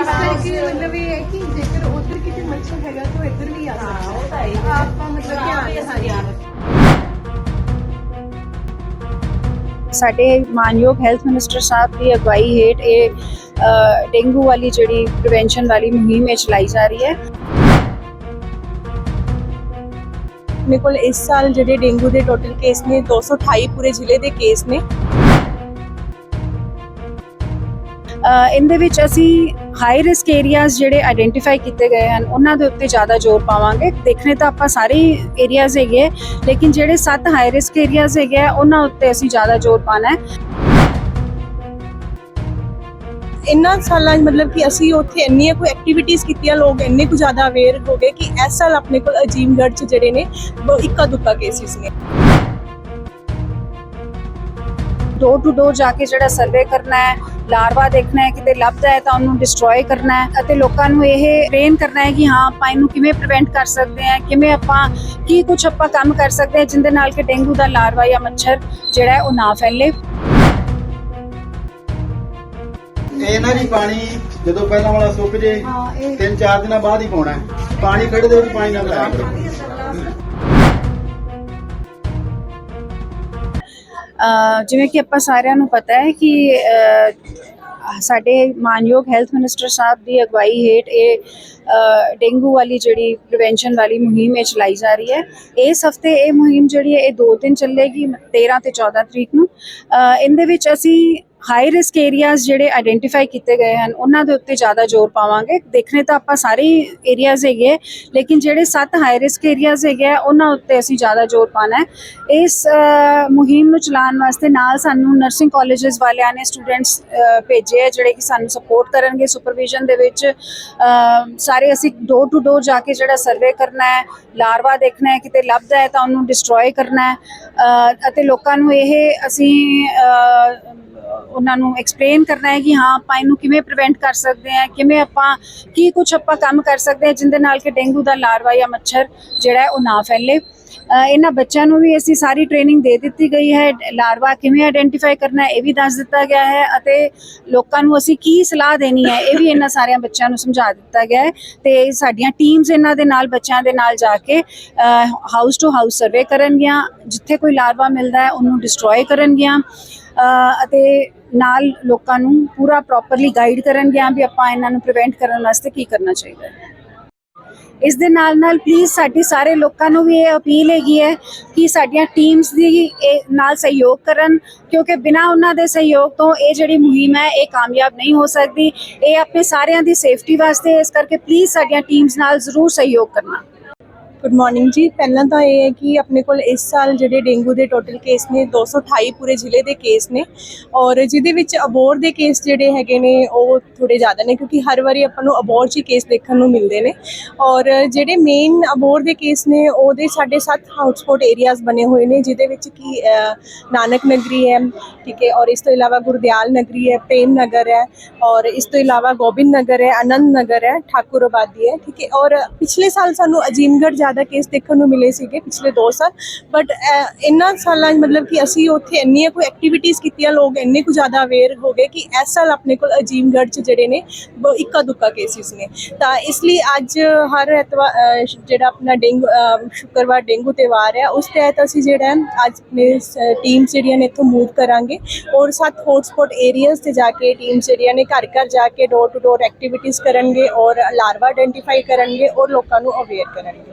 ਇਸ ਕਰਕੇ ਮਤਲਬ ਇਹ ਹੈ ਕਿ ਜੇਕਰ ਉਧਰ ਕਿਤੇ ਮੱਛਰ ਹੈਗਾ ਤਾਂ ਇੱਧਰ ਵੀ ਆ ਸਕਦਾ ਉਹ ਤਾਂ ਹੈ ਹੀ। ਹੈ। ਆਪਾਂ ਮਤਲਬ ਧਿਆਨ ਰੱਖਣਾ ਸਾਡੇ ਮਾਨਯੋਗ ਹੈਲਥ ਮਿਨਿਸਟਰ ਸਾਹਿਬ ਦੀ ਅਗਵਾਈ ਹੇਠ ਇਹ ਡੇਂਗੂ ਵਾਲੀ ਜਿਹੜੀ ਪ੍ਰੀਵੈਂਸ਼ਨ ਵਾਲੀ ਮੁਹਿੰਮ ਇਹ ਚਲਾਈ ਜਾ ਰਹੀ ਹੈ ਮੇਰੇ ਕੋਲ ਇਸ ਸਾਲ ਜਿਹੜੇ ਡੇਂਗੂ ਦੇ ਟੋਟਲ ਕੇਸ ਨੇ 228 ਪੂਰੇ ਜ਼ਿਲ੍ਹੇ ਦੇ ਕੇਸ ਨੇ ਅ, ਇਹਦੇ ਵਿੱਚ ਅਸੀਂ ਹਾਈ ਰਿਸਕ ਏਰੀਆਜ਼ ਜਿਹੜੇ ਆਇਡੈਂਟੀਫਾਈ ਕੀਤੇ ਗਏ ਹਨ ਉਹਨਾਂ ਦੇ ਉੱਤੇ ਜ਼ਿਆਦਾ ਜ਼ੋਰ ਪਾਵਾਂਗੇ। ਦੇਖਣੇ ਤਾਂ ਆਪਾਂ ਸਾਰੇ ਏਰੀਆਜ਼ ਹੈਗੇ ਲੇਕਿਨ ਜਿਹੜੇ ਸੱਤ ਹਾਈ ਰਿਸਕ ਏਰੀਆਜ਼ ਹੈਗੇ ਉਹਨਾਂ ਉੱਤੇ ਅਸੀਂ ਜ਼ਿਆਦਾ ਜ਼ੋਰ ਪਾਣਾ ਹੈ। ਇੰਨਾ ਸਾਲਾਂ ਮਤਲਬ ਕਿ ਅਸੀਂ ਉੱਥੇ ਇੰਨੀਆਂ ਕੋਈ ਐਕਟੀਵਿਟੀਜ਼ ਕੀਤੀਆਂ ਲੋਕ ਇੰਨੇ ਕੁ ਜ਼ਿਆਦਾ ਅਵੇਅਰ ਹੋ ਗਏ ਕਿ ਇਸ ਸਾਲ ਆਪਣੇ ਕੋਲ ਅਜੀਮਗੜ੍ਹ 'ਚ ਜਿਹੜੇ ਨੇ ਇੱਕਾ ਦੁੱਕਾ ਕੇਸਿਸ ਨੇ। ਡੋਰ ਟੂ ਡੋਰ ਜਾ ਕੇ ਜਿਹੜਾ ਸਰਵੇ ਕਰਨਾ ਹੈ ਲਾਰਵਾ ਦੇਖਣਾ ਹੈ ਕਿਤੇ ਲੱਭਦਾ ਹੈ ਤਾਂ ਉਹਨੂੰ ਡਿਸਟਰੋਏ ਕਰਨਾ ਹੈ ਅਤੇ ਲੋਕਾਂ ਨੂੰ ਇਹ ਟ੍ਰੇਨ ਕਰਨਾ ਹੈ ਕਿ ਹਾਂ ਆਪਾਂ ਇਹਨੂੰ ਕਿਵੇਂ ਪ੍ਰੀਵੈਂਟ ਕਰ ਸਕਦੇ ਹਾਂ ਕਿਵੇਂ ਆਪਾਂ ਕੀ ਕੁਝ ਆਪਾਂ ਕੰਮ ਕਰ ਸਕਦੇ ਹਾਂ ਜਿੰਦੇ ਨਾਲ ਕਿ ਡੇਂਗੂ ਦਾ ਲਾਰਵਾ ਜਾਂ ਮੱਛਰ ਜਿਹੜਾ ਹੈ ਉਹ ਨਾ ਫੈਲੇ। ਇਹ ਨਾ ਜੀ ਪਾਣੀ ਜਦੋਂ ਪਹਿਲਾਂ ਵਾਲਾ ਸੁੱਕ ਜੇ ਹਾਂ ਤਿੰਨ ਚਾਰ ਦਿਨਾਂ ਬਾਅਦ ਹੀ ਪਾਉਣਾ ਹੈ। ਪਾਣੀ ਖੜੇ ਦੇ ਵਿੱਚ ਪਾਣੀ ਨਾ ਮਿਲਾਇਆ ਕਰੋ। ਜਿਵੇਂ ਕਿ ਆਪਾਂ ਸਾਰਿਆਂ ਨੂੰ ਪਤਾ ਹੈ ਕਿ ਸਾਡੇ ਮਾਨਯੋਗ ਹੈਲਥ ਮਿਨਿਸਟਰ ਸਾਹਿਬ ਦੀ ਅਗਵਾਈ ਹੇਠ ਇਹ ਡੇਂਗੂ ਵਾਲੀ ਜਿਹੜੀ ਪ੍ਰੀਵੈਂਸ਼ਨ ਵਾਲੀ ਮੁਹਿੰਮ ਇਹ ਚਲਾਈ ਜਾ ਰਹੀ ਹੈ। ਇਸ ਹਫ਼ਤੇ ਇਹ ਮੁਹਿੰਮ ਜਿਹੜੀ ਹੈ, ਇਹ ਦੋ ਦਿਨ ਚੱਲੇਗੀ 13 ਤੇ 14 ਤਰੀਕ ਨੂੰ। ਇਹਦੇ ਵਿੱਚ ਅਸੀਂ ਹਾਈ ਰਿਸਕ ਏਰੀਆਜ਼ ਜਿਹੜੇ ਆਇਡੈਂਟੀਫਾਈ ਕੀਤੇ ਗਏ ਹਨ ਉਹਨਾਂ ਦੇ ਉੱਤੇ ਜ਼ਿਆਦਾ ਜ਼ੋਰ ਪਾਵਾਂਗੇ। ਦੇਖਣੇ ਤਾਂ ਆਪਾਂ ਸਾਰੇ ਏਰੀਆਜ਼ ਹੈਗੇ ਹੈ, ਲੇਕਿਨ ਜਿਹੜੇ ਸੱਤ ਹਾਈ ਰਿਸਕ ਏਰੀਆਜ਼ ਹੈਗੇ ਆ, ਉਹਨਾਂ ਉੱਤੇ ਅਸੀਂ ਜ਼ਿਆਦਾ ਜ਼ੋਰ ਪਾਣਾ ਹੈ। ਇਸ ਮੁਹਿੰਮ ਨੂੰ ਚਲਾਉਣ ਵਾਸਤੇ ਨਾਲ ਸਾਨੂੰ ਨਰਸਿੰਗ ਕਾਲਜਸ ਵਾਲਿਆਂ ਨੇ ਸਟੂਡੈਂਟਸ ਭੇਜੇ ਹੈ ਜਿਹੜੇ ਕਿ ਸਾਨੂੰ ਸਪੋਰਟ ਕਰਨਗੇ ਸੁਪਰਵਿਜ਼ਨ ਦੇ ਵਿੱਚ। ਸਾਰੇ ਅਸੀਂ ਡੋਰ ਟੂ ਡੋਰ ਜਾ ਕੇ ਜਿਹੜਾ ਸਰਵੇ ਕਰਨਾ ਹੈ ਲਾਰਵਾ ਦੇਖਣਾ ਹੈ ਕਿਤੇ ਲੱਭਦਾ ਹੈ ਤਾਂ ਉਹਨੂੰ ਡਿਸਟਰੋਏ ਕਰਨਾ ਹੈ। ਅਤੇ ਲੋਕਾਂ ਨੂੰ ਇਹ ਅਸੀਂ ਉਹਨਾਂ ਨੂੰ ਐਕਸਪਲੇਨ ਕਰਨਾ ਹੈ ਕਿ ਹਾਂ, ਆਪਾਂ ਇਹਨੂੰ ਕਿਵੇਂ ਪ੍ਰੀਵੈਂਟ ਕਰ ਸਕਦੇ ਹਾਂ, ਕਿਵੇਂ ਆਪਾਂ ਕੀ ਕੁਝ ਆਪਾਂ ਕੰਮ ਕਰ ਸਕਦੇ ਹਾਂ, ਜਿੰਦੇ ਨਾਲ ਕਿ ਡੇਂਗੂ ਦਾ ਲਾਰਵਾ ਜਾਂ ਮੱਛਰ ਜਿਹੜਾ ਉਹ ਨਾ ਫੈਲੇ। ਇਹਨਾਂ ਬੱਚਿਆਂ ਨੂੰ ਵੀ ਅਸੀਂ ਸਾਰੀ ਟ੍ਰੇਨਿੰਗ ਦੇ ਦਿੱਤੀ ਗਈ ਹੈ, ਲਾਰਵਾ ਕਿਵੇਂ ਆਇਡੈਂਟੀਫਾਈ ਕਰਨਾ ਇਹ ਵੀ ਦੱਸ ਦਿੱਤਾ ਗਿਆ ਹੈ ਅਤੇ ਲੋਕਾਂ ਨੂੰ ਅਸੀਂ ਕੀ ਸਲਾਹ ਦੇਣੀ ਹੈ, ਇਹ ਵੀ ਇਹਨਾਂ ਸਾਰਿਆਂ ਬੱਚਿਆਂ ਨੂੰ ਸਮਝਾ ਦਿੱਤਾ ਗਿਆ ਹੈ ਤੇ ਸਾਡੀਆਂ ਟੀਮਸ ਇਹਨਾਂ ਦੇ ਨਾਲ, ਬੱਚਿਆਂ ਦੇ ਨਾਲ ਜਾ ਕੇ ਹਾਊਸ ਟੂ ਹਾਊਸ ਸਰਵੇ ਕਰਨਗੀਆਂ, ਜਿੱਥੇ ਕੋਈ ਲਾਰਵਾ ਮਿਲਦਾ ਹੈ, ਉਹਨੂੰ ਡਿਸਟਰੋਏ ਕਰਨਗੀਆਂ। ਅਤੇ ਨਾਲ ਲੋਕਾਂ ਨੂੰ ਪੂਰਾ ਪ੍ਰੋਪਰਲੀ ਗਾਈਡ ਕਰਨਗੀਆਂ ਵੀ ਆਪਾਂ ਇਹਨਾਂ ਨੂੰ ਪ੍ਰੀਵੈਂਟ ਕਰਨ ਵਾਸਤੇ ਕੀ ਕਰਨਾ ਚਾਹੀਦਾ ਹੈ। ਇਸ ਦੇ ਨਾਲ ਨਾਲ ਪਲੀਜ਼ ਸਾਡੀ ਸਾਰੇ ਲੋਕਾਂ ਨੂੰ ਵੀ ਇਹ ਅਪੀਲ ਹੈਗੀ ਹੈ ਕਿ ਸਾਡੀਆਂ ਟੀਮਸ ਦੀ ਇਹ ਨਾਲ ਸਹਿਯੋਗ ਕਰਨ, ਕਿਉਂਕਿ ਬਿਨਾ ਉਹਨਾਂ ਦੇ ਸਹਿਯੋਗ ਤੋਂ ਇਹ ਜਿਹੜੀ ਮੁਹਿੰਮ ਹੈ, ਇਹ ਕਾਮਯਾਬ ਨਹੀਂ ਹੋ ਸਕਦੀ। ਇਹ ਆਪਣੇ ਸਾਰਿਆਂ ਦੀ ਸੇਫਟੀ ਵਾਸਤੇ ਇਸ ਕਰਕੇ ਪਲੀਜ਼ ਸਾਡੀਆਂ ਟੀਮਸ ਨਾਲ ਜ਼ਰੂਰ ਸਹਿਯੋਗ ਕਰਨਾ। ਗੁੱਡ ਮਾਰਨਿੰਗ ਜੀ। ਪਹਿਲਾਂ ਤਾਂ ਇਹ ਹੈ ਕਿ ਆਪਣੇ ਕੋਲ ਇਸ ਸਾਲ ਜਿਹੜੇ ਡੇਂਗੂ ਦੇ ਟੋਟਲ ਕੇਸ ਨੇ 228 ਪੂਰੇ ਜ਼ਿਲ੍ਹੇ ਦੇ ਕੇਸ ਨੇ ਔਰ ਜਿਹਦੇ ਵਿੱਚ ਅਬੋਰ ਦੇ ਕੇਸ ਜਿਹੜੇ ਹੈਗੇ ਨੇ, ਉਹ ਥੋੜੇ ਜ਼ਿਆਦਾ ਨੇ ਕਿਉਂਕਿ ਹਰ ਵਾਰੀ ਆਪਾਂ ਨੂੰ ਅਬੋਰ 'ਚ ਹੀ ਕੇਸ ਦੇਖਣ ਨੂੰ ਮਿਲਦੇ ਨੇ ਔਰ ਜਿਹੜੇ ਮੇਨ ਅਬੋਰ ਦੇ ਕੇਸ ਨੇ, ਉਹਦੇ ਸਾਡੇ 7 ਹੌਟਸਪੌਟ ਏਰੀਆਜ਼ ਬਣੇ ਹੋਏ ਨੇ, ਜਿਹਦੇ ਵਿੱਚ ਕਿ ਨਾਨਕ ਨਗਰੀ ਹੈ, ਠੀਕ ਹੈ, ਔਰ ਇਸ ਤੋਂ ਇਲਾਵਾ ਗੁਰਦਿਆਲ ਨਗਰੀ ਹੈ, ਪ੍ਰੇਮ ਨਗਰ ਹੈ ਔਰ ਇਸ ਤੋਂ ਇਲਾਵਾ ਗੋਬਿੰਦ ਨਗਰ ਹੈ ਆਨੰਦ ਨਗਰ ਹੈ, ਠਾਕੁਰ ਆਬਾਦੀ ਹੈ, ਠੀਕ ਹੈ, ਔਰ ਪਿਛਲੇ ਸਾਲ ਸਾਨੂੰ ਅਜੀਮਗੜ੍ਹ ਜ਼ਿਆਦਾ ਕੇਸ ਦੇਖਣ ਨੂੰ ਮਿਲੇ ਸੀਗੇ ਪਿਛਲੇ 2 ਸਾਲ। ਬਟ ਇੰਨਾ ਸਾਲਾਂ ਮਤਲਬ ਕਿ ਅਸੀਂ ਉੱਥੇ ਇੰਨੀਆਂ ਕੋਈ ਐਕਟੀਵਿਟੀਜ਼ ਕੀਤੀਆਂ, ਲੋਕ ਇੰਨੇ ਕੁ ਜ਼ਿਆਦਾ ਅਵੇਅਰ ਹੋ ਗਏ ਕਿ ਇਸ ਸਾਲ ਆਪਣੇ ਕੋਲ ਅਜੀਮਗੜ੍ਹ 'ਚ ਜਿਹੜੇ ਨੇ ਇੱਕਾ ਦੁੱਕਾ ਕੇਸਿਸ ਨੇ। ਤਾਂ ਇਸ ਲਈ ਅੱਜ ਹਰ ਐਤਵਾਰ ਜਿਹੜਾ ਆਪਣਾ ਡੇਂਗੂ ਸ਼ੁੱਕਰਵਾਰ ਡੇਂਗੂ ਤਿਉਹਾਰ ਹੈ, ਉਸ ਤਹਿਤ ਅਸੀਂ ਜਿਹੜਾ ਅੱਜ ਆਪਣੇ ਟੀਮ ਜਿਹੜੀਆਂ ਨੇ ਇੱਥੋਂ ਮੂਵ ਕਰਾਂਗੇ। ਔਰ ਸੱਤ ਹੌਟਸਪੌਟ ਏਰੀਆਜ਼ ਤੇ ਜਾ ਕੇ ਟੀਮ ਜਿਹੜੀਆਂ ਨੇ ਘਰ ਘਰ ਜਾ ਕੇ ਡੋਰ ਟੂ ਡੋਰ ਐਕਟੀਵਿਟੀਜ਼ ਕਰਨਗੇ ਔਰ ਲਾਰਵਾ ਆਇਡੈਂਟੀਫਾਈ ਕਰਨਗੇ ਔਰ ਲੋਕਾਂ ਨੂੰ ਅਵੇਅਰ ਕਰਨਗੇ।